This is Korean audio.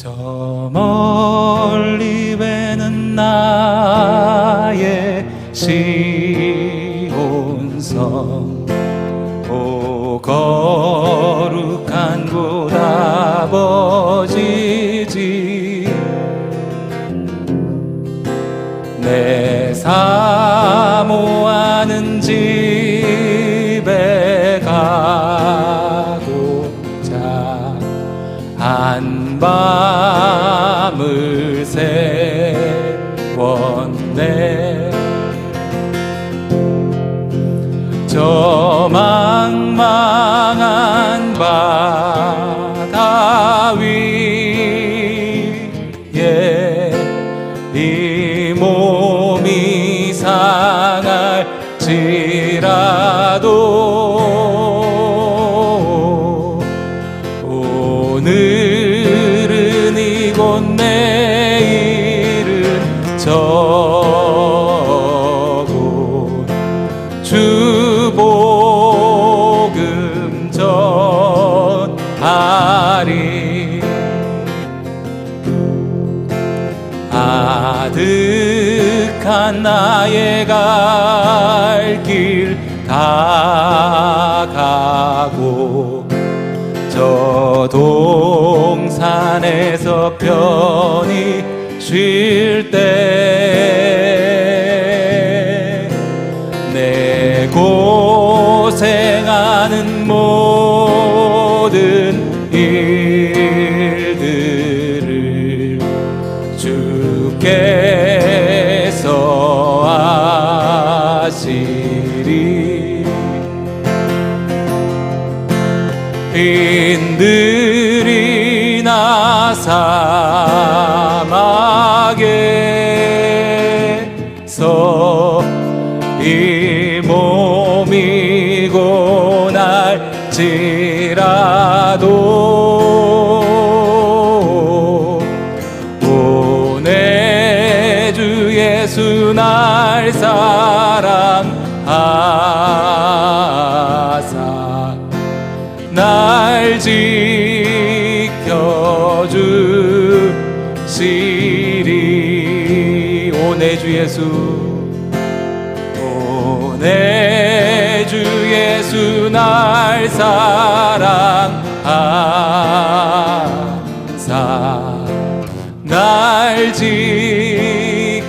저 멀리 배는 나의 시온성. 오 거룩한 곳 아버지지. 내 사모하는 집에 가고자. 한밤 을 세웠네. 저 망망 이곳 내일은 저곳 주 복음 전하리 아득한 나의 갈길 다가 동산에서 편히 쉴 때 내 고생하는 모든 일들을 주께서 아시리. 빈들 이나 사막에서 이 몸이 고날지라도 오내 주 예수 날 사랑하 오내주 예수. 오내주 예수 날 사랑하사. 날 지켜주시